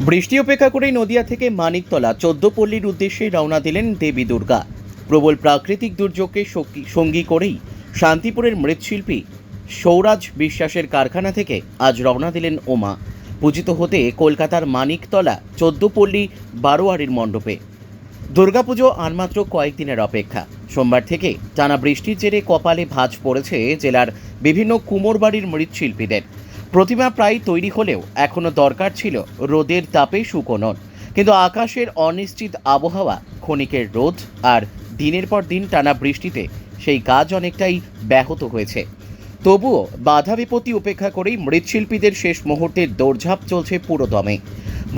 বৃষ্টি উপেক্ষা করেই নদিয়া থেকে মানিকতলা চোদ্দ পল্লীর উদ্দেশ্যে রওনা দিলেন দেবী দুর্গা। প্রবল প্রাকৃতিক দুর্যোগকে সঙ্গী- করেই শান্তিপুরের মৃৎশিল্পী সৌরাজ বিশ্বাসের কারখানা থেকে আজ রওনা দিলেন ওমা। পূজিত হতে কলকাতার মানিকতলা চোদ্দ পল্লী বারোয়ারির মণ্ডপে। দুর্গাপুজো আর মাত্র কয়েকদিনের অপেক্ষা। সোমবার থেকে টানা বৃষ্টির জেরে কপালে ভাঁজ পড়েছে জেলার বিভিন্ন কুমোরবাড়ির মৃৎশিল্পীদের। প্রতিমা প্রায় তৈরি হলেও এখনও দরকার ছিল রোদের তাপে শুকোনোর কিন্তু আকাশের অনিশ্চিত আবহাওয়া, ক্ষণিকের রোদ আর দিনের পর দিন টানা বৃষ্টিতে সেই কাজ অনেকটাই ব্যাহত হয়েছে। তবুও বাধা বিপত্তি উপেক্ষা করেই মৃৎশিল্পীদের শেষ মুহূর্তের দৌড়ঝাঁপ চলছে পুরো দমে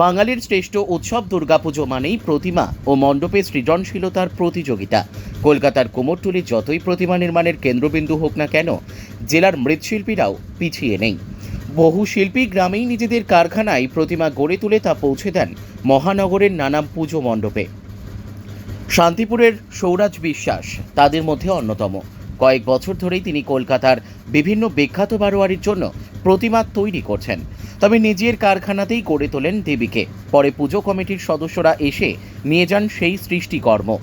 বাঙালির শ্রেষ্ঠ উৎসব দুর্গাপুজো মানেই প্রতিমা ও মণ্ডপে সৃজনশীলতার প্রতিযোগিতা। কলকাতার কোমরটুলি যতই প্রতিমা নির্মাণের কেন্দ্রবিন্দু হোক না কেন, জেলার মৃৎশিল্পীরাও পিছিয়ে নেই। বহু শিল্পী গ্রামেই নিজেদের কারখানায় প্রতিমা গড়ে তুলে তা পৌঁছে দেন মহানগরের নানা পুজো মণ্ডপে। শান্তিপুরের সৌরাজ বিশ্বাস তাদের মধ্যে অন্যতম। কয়েক বছর ধরেই তিনি কলকাতার বিভিন্ন বিখ্যাত বারোয়ারির জন্য প্রতিমা তৈরি করছেন। তবে নিজের কারখানাতেই গড়ে তোলেন দেবীকে। পরে পুজো কমিটির সদস্যরা এসে নিয়ে যান সেই সৃষ্টিকর্ম।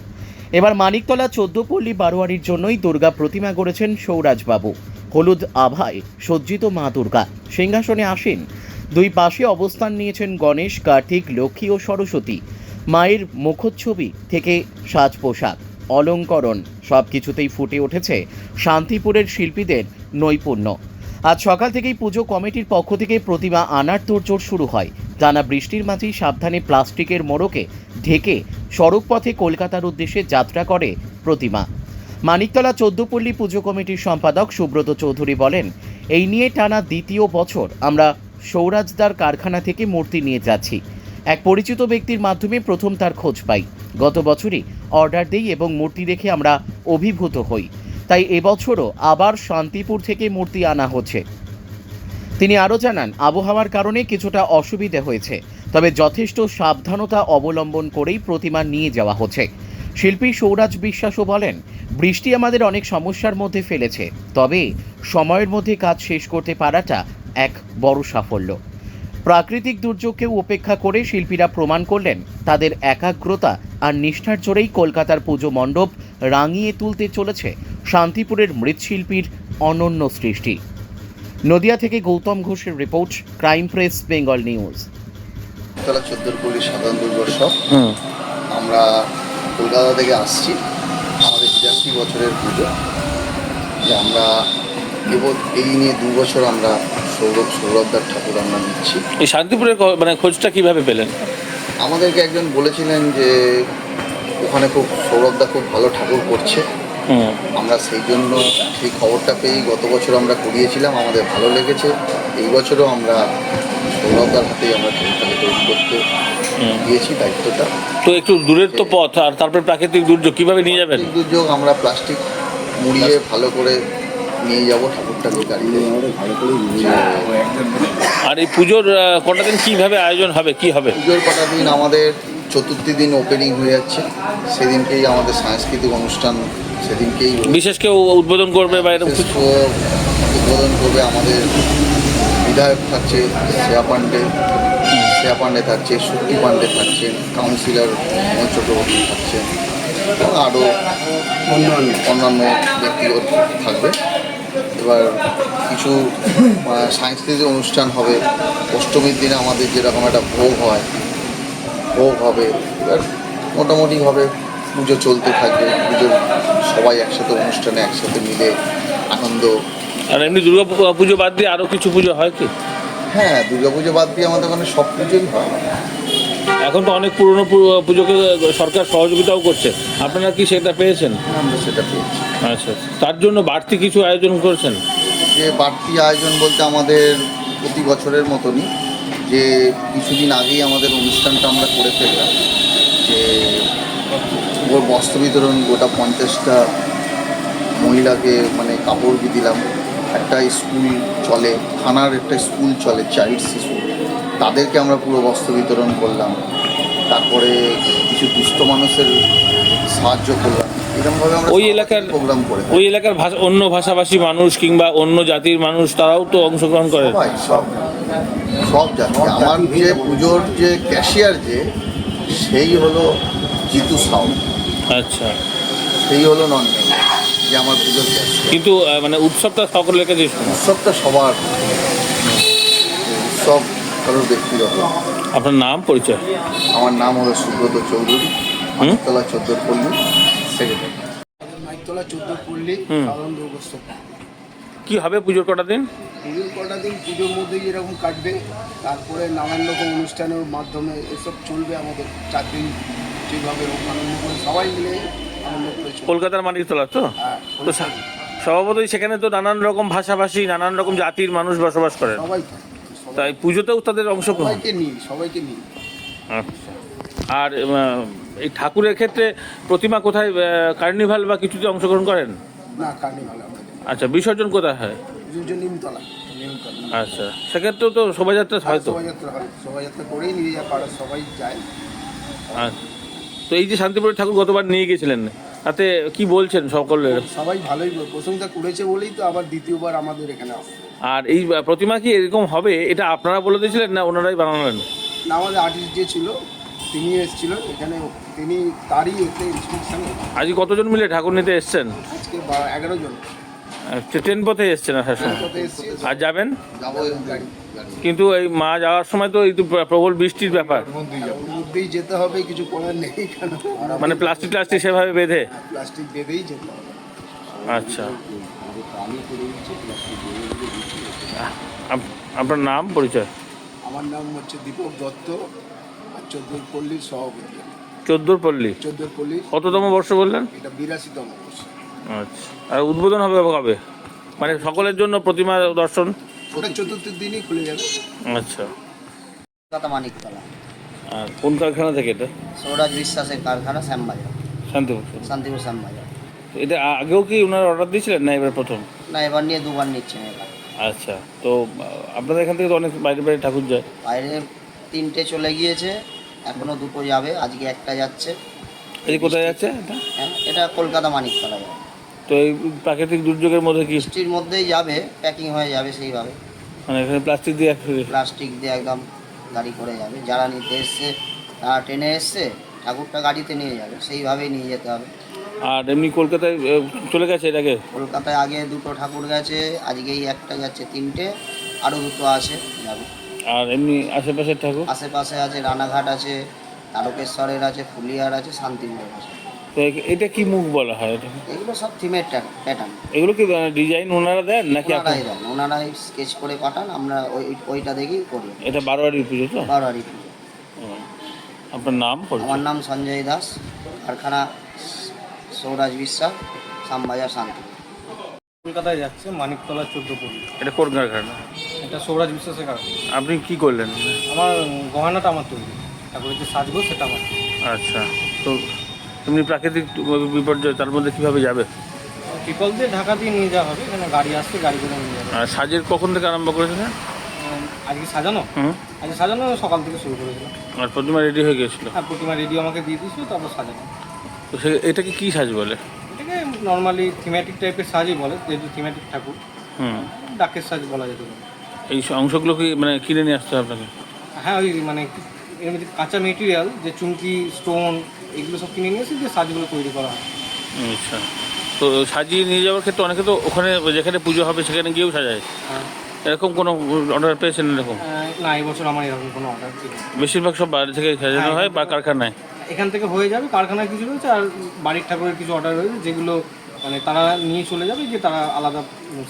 এবার মানিকতলা চোদ্দপল্লী বারোয়ারির জন্যই দুর্গা প্রতিমা গড়েছেন সৌরাজবাবু। হলুদ আভায় সজ্জিত মা দুর্গা। সিংহাসনে আসেন। দুই পাশে অবস্থান নিয়েছেন গণেশ, কার্তিক, লক্ষ্মী ও সরস্বতী। মায়ের মুখচ্ছবি থেকে সাজ পোশাক, অলঙ্করণ সব কিছুতেই ফুটে উঠেছে শান্তিপুরের শিল্পীদের নৈপুণ্য। আজ সকাল থেকেই পুজো কমিটির পক্ষ থেকে প্রতিমা আনার তোড়জোড় শুরু হয়। টানা বৃষ্টির মাঝেই সাবধানে প্লাস্টিকের মোড়কে ঢেকে সড়কপথে কলকাতার উদ্দেশ্যে যাত্রা করে প্রতিমা। মানিকতলা চোদ্দপল্লী পুজো কমিটির সম্পাদক সুব্রত চৌধুরী বলেন, এই নিয়ে টানা দ্বিতীয় বছর আমরা সৌরাজদার কারখানা থেকে মূর্তি নিয়ে যাচ্ছি। এক পরিচিত ব্যক্তির মাধ্যমে প্রথম তার খোঁজ পাই। গত বছরই অর্ডার দিই এবং মূর্তি দেখে আমরা অভিভূত হই। তাই এবছরও আবার শান্তিপুর থেকে মূর্তি আনা হচ্ছে। তিনি আরও জানান, আবহাওয়ার কারণে কিছুটা অসুবিধে হয়েছে, তবে যথেষ্ট সাবধানতা অবলম্বন করেই প্রতিমা নিয়ে যাওয়া হচ্ছে। শিল্পী সৌরাজ বিশ্বাসও বলেন বৃষ্টি আমাদের অনেক সমস্যার মধ্যে ফেলেছে তবে সময়ের মধ্যে কাজ শেষ করতে পারাটা এক বড় সাফল্য। প্রাকৃতিক দুর্যোগকেও উপেক্ষা করে শিল্পীরা প্রমাণ করলেন তাদের একাগ্রতা আর নিষ্ঠার জোরেই কলকাতার পুজো মণ্ডপ রাঙিয়ে তুলতে চলেছে শান্তিপুরের মৃৎশিল্পীর অনন্য সৃষ্টি। নদিয়া থেকে গৌতম ঘোষের report crime press Bengal news. সাধারণ আমরা কলকাতা থেকে আসছি। আমাদের বিরাশি বছরের পুজো। যে আমরা কেবল এই নিয়ে দু বছর আমরা সৌরভ সৌরভদার ঠাকুর আমরা নিচ্ছি। এই শান্তিপুরের মানে খোঁজটা কীভাবে পেলেন? আমাদেরকে একজন বলেছিলেন যে ওখানে খুব সৌরভদা খুব ভালো ঠাকুর করছে। আমরা সেই জন্য সেই খবরটা পেয়েই গত বছর আমরা করিয়েছিলাম আমাদের ভালো লেগেছে। এই বছরও আমরা সৌরভদার হাতেই আমরা ঠাকুরটাকে তৈরি করতে দিয়েছি দায়িত্বটা। তো একটু দূরের তো পথ আর তারপর প্রাকৃতিক দুর্যোগ কীভাবে নিয়ে যাবেন? দুর্যোগ আমরা প্লাস্টিক মুড়িয়ে ভালো করে নিয়ে যাব ঠাকুরটাকে গাড়িতে। আর এই পুজোর কটা দিন কীভাবে আয়োজন হবে কি হবে? পুজোর কটা দিন আমাদের চতুর্থী দিন ওপেনিং হয়ে যাচ্ছে। সেদিনকেই আমাদের সাংস্কৃতিক অনুষ্ঠান সেদিনকেই বিশেষ কেউ উদ্বোধন করবে বা এরকম উদ্বোধন করবে আমাদের বিধায়ক থাকছে শ্রেয়া পাণ্ডে শ্রেয়া পাণ্ডে থাকছে শক্তি পাণ্ডে থাকছেন কাউন্সিলর মনোজ চক্রবর্তী থাকছেন এবং আরও অন্যান্য। ব্যক্তিগত থাকবে। এবার কিছু সাংস্কৃতিক অনুষ্ঠান হবে অষ্টমীর দিনে আমাদের যেরকম একটা ভোগ হয় ভোগ হবে এবার মোটামুটিভাবে পুজো চলতে থাকবে পুজোর সবাই একসাথে অনুষ্ঠানে একসাথে মিলে আনন্দ। আর এমনি দুর্গা পুজো বাদ দিয়ে আরও কিছু পুজো হয় কি? হ্যাঁ দুর্গা পুজো বাদ দিয়ে আমাদের ওখানে সব পুজোই হয়। এখন তো অনেক পুরনো পুজোকে সরকার সহযোগিতাও করছে। আপনারা কি সেটা পেয়েছেন? আমরা সেটা পেয়েছি। আচ্ছা আচ্ছা। তার জন্য বাড়তি কিছু আয়োজন করছেন? যে বাড়তি আয়োজন বলতে আমাদের প্রতি বছরের মতনই যে কিছুদিন আগেই আমাদের অনুষ্ঠানটা আমরা করে ফেললাম যে বস্ত্র বিতরণ গোটা পঞ্চাশটা মহিলাকে মানে কাপড় দিয়ে দিলাম। একটা স্কুল চলে থানার একটা স্কুল চলে চাইল্ড শিশু। তাদেরকে আমরা পুরো বস্ত্র বিতরণ করলাম। তারপরে কিছু দুস্থ মানুষের সাহায্য করলাম। ওই এলাকার প্রোগ্রাম করে ওই এলাকার ভাষা অন্য ভাষাভাষী মানুষ কিংবা অন্য জাতির মানুষ তারাও তো অংশগ্রহণ করে। সব সব যাচ্ছে আমার যে পুজোর যে ক্যাশিয়ার যে সেই হলো জিতু সাউ। আচ্ছা। সেই হলো নন যে আমার পুজোর কিন্তু মানে উৎসবটা সকলের কাছে উৎসবটা সবার। উৎসব কারোর ব্যক্তিগত। আপনার নাম পরিচয়? আমার নাম হলো সুব্রত চৌধুরী হুম? তলা চোদ্দোর পল্লী সেক্রেটারি মাইকতলা চোদ্দ পল্লী হুম। সাধারণ দুর্গোৎসব। কি হবে পুজোর কটা দিন? পুজোর কটা দিন পুজোর মধ্যেই এরকম কাটবে। তারপরে নানান রকম অনুষ্ঠানের মাধ্যমে এসব চলবে আমাদের চার দিন যেভাবে আনন্দ করে সবাই মিলে আনন্দ করে চলবে। কলকাতার মানিকতলা তো? হ্যাঁ, তো সা- স্বভাবতই সেখানে তো নানান রকম ভাষাভাষী নানান রকম জাতির মানুষ বসবাস করেন। সবাই তাই পুজোতেও তাদের অংশগ্রহণ সবাইকে নিই সবাইকে নিই আচ্ছা। আর এই ঠাকুরের ক্ষেত্রে প্রতিমা কোথায় কার্নিভাল বা কিছুতে অংশগ্রহণ করেন? না কার্নিভাল আচ্ছা বিসর্জন কোথায় হয়? নিমতলা আচ্ছা সেক্ষেত্রেও তো শোভাযাত্রা হয় তো? শোভাযাত্রা হয় শোভাযাত্রা করেই নিয়ে যায় পাড়ার সবাই যায়। আচ্ছা। তো এই যে শান্তিপুরের ঠাকুর গতবার নিয়ে গেছিলেন তাতে কি বলছেন সকলের? সবাই ভালোই প্রশংসা করেছে বলেই তো আবার দ্বিতীয়বার আমাদের এখানে আসছে। আর এই প্রতিমা কি এরকম হবে এটা আপনারা বলে দিয়েছিলেন না ওনারাই বানালেন? না আমাদের আর্টিস্ট যে ছিল তিনি এসেছিলেন এখানে তিনি তারই এতে ইনস্ট্রাকশন আজকে কতজন মিলে ঠাকুর নিতে এসছেন? আজকে এগারো জন। ট্রেন পথে এসছেন আসার সময়? আর যাবেন? কিন্তু এই মা যাওয়ার সময় তো এই তো প্রবল বৃষ্টির ব্যাপার। যেতে হবে কিছু করার নেই মানে প্লাস্টিক প্লাস্টিক সেভাবে বেঁধে? প্লাস্টিক বেঁধেই যেতে হবে। আচ্ছা। আপ- আপনার নাম পরিচয়? আমার নাম হচ্ছে দীপক দত্ত আর চোদ্দোর পল্লীর সভাপতি। চোদ্দোর পল্লী। চোদ্দোর পল্লীর কততম বর্ষ বললেন? এটা বিরাশিতম বর্ষ। আচ্ছা। আর উদ্বোধন হবে কবে? মানে সকলের জন্য প্রতিমা দর্শন? ওটা চতুর্থ দিনই খুলে যাবে। আচ্ছা। কলকাতা মানিকতলা। আর কোন কারখানা থেকে এটা? সৌরাজ বিশ্বাসের কারখানা শ্যামবাজার। শান্তিপুর শান্তিপুর শ্যামবাজার। এটা আগেও কি ওনারা অর্ডার দিয়েছিলেন না এবার প্রথম? না এবার নিয়ে দুবার নিচ্ছেন এবার। আচ্ছা তো আপনাদের এখান থেকে তো অনেক বাইরে বাইরে ঠাকুর যায়। বাইরে তিনটে চলে গিয়েছে এখনও দুটো যাবে আজকে একটা যাচ্ছে। এই কোথায় যাচ্ছে এটা? হ্যাঁ এটা কলকাতা মানিকতলা যাবে। তো এই প্রাকৃতিক দুর্যোগের মধ্যে কি বৃষ্টির মধ্যেই যাবে প্যাকিং হয়ে যাবে সেইভাবে। মানে এখানে প্লাস্টিক দিয়ে প্লাস্টিক দিয়ে একদম গাড়ি করে যাবে। যারা নিতে এসছে তারা ট্রেনে এসছে ঠাকুরটা গাড়িতে নিয়ে যাবে সেইভাবেই নিয়ে যেতে হবে। আর এমনি কলকাতায় চলে গেছে এটাকে কলকাতায় আগে দুটো ঠাকুর গেছে আজকেই একটা যাচ্ছে তিনটে আরও দুটো আছে যাবে। আর এমনি আশেপাশের ঠাকুর? আশেপাশে আছে রানাঘাট আছে তারকেশ্বরের আছে ফুলিয়ার আছে শান্তিপুরের আছে। তো এটা কি মুখ বলা হয়? এটা এগুলো সব থিমের প্যাটার্ন এগুলো কি ডিজাইন ওনারা দেন নাকি এখন দেন। ওনারাই স্কেচ করে পাঠান আমরা ওই ওইটা দেখেই করি। এটা বারোয়ারি পুজো তো? বারোয়ারি পুজো। আপনার নাম? আমার নাম সঞ্জয় দাস কারখানা সৌরাজ বিশ্বাস শ্যামবাজার শান্তি। কলকাতায় যাচ্ছে মানিকতলা চোদ্দ পল্লী। এটা কোন কারখানা? এটা সৌরাজ বিশ্বাসের কারণে আপনি কি করলেন? আমার গহনাটা আমার তৈরি। তারপরে যে সাজবো সেটা আমার। আচ্ছা তো এমনি প্রাকৃতিক বিপর্যয় তার মধ্যে কীভাবে যাবে? ট্রিপল দিয়ে ঢাকা দিয়ে নিয়ে যাওয়া হবে এখানে গাড়ি আসছে গাড়ি করে নিয়ে যাবে। আর সাজের কখন থেকে আরম্ভ করেছিলেন উম, আজকে সাজানো? হুম। আজকে সাজানো সকাল থেকে শুরু করেছিলাম আর প্রতিমা রেডি হয়ে গিয়েছিল? হ্যাঁ প্রতিমা রেডি আমাকে দিয়ে দিয়েছিল তারপর সাজানো। তো সে এটাকে কি সাজ বলে? এটাকে নর্মালি থিমেটিক টাইপের সাজই বলে যেহেতু থিমেটিক ঠাকুর। হুম। ডাকের সাজ বলা যেতে পারে। এই অংশগুলো কি মানে কিনে নিয়ে আসতে হবে আপনাকে? হ্যাঁ ওই মানে এর মধ্যে কাঁচা মেটেরিয়াল যে চুমকি স্টোন এগুলো সব কিনে নিয়ে এসে যে সাজগুলো তৈরি করা হয়। আচ্ছা। তো সাজিয়ে নিয়ে যাওয়ার ক্ষেত্রে অনেকে তো ওখানে যেখানে পুজো হবে সেখানে গিয়েও সাজায়। হ্যাঁ। এরকম কোনো অর্ডার পেয়েছেন এরকম? না এবছর আমার এরকম কোনো অর্ডার ছিল বেশিরভাগ সব বাইরে থেকে সাজানো হ্যাঁ, হয় বা কারখানায়? এখান থেকে হয়ে যাবে কারখানায় কিছু রয়েছে আর বাড়ির ঠাকুরের কিছু অর্ডার রয়েছে যেগুলো মানে তারা নিয়ে চলে যাবে যে তারা আলাদা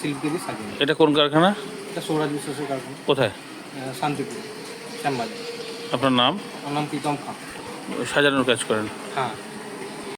শিল্পী দিয়ে সাজিয়ে এটা কোন কারখানা? এটা সৌরাজ বিশ্বাসের কারখানা। কোথায়? শান্তিপুর শ্যামবাজার। আপনার নাম? আমার নাম প্রীতম খান সাজানোর কাজ করেন। হ্যাঁ।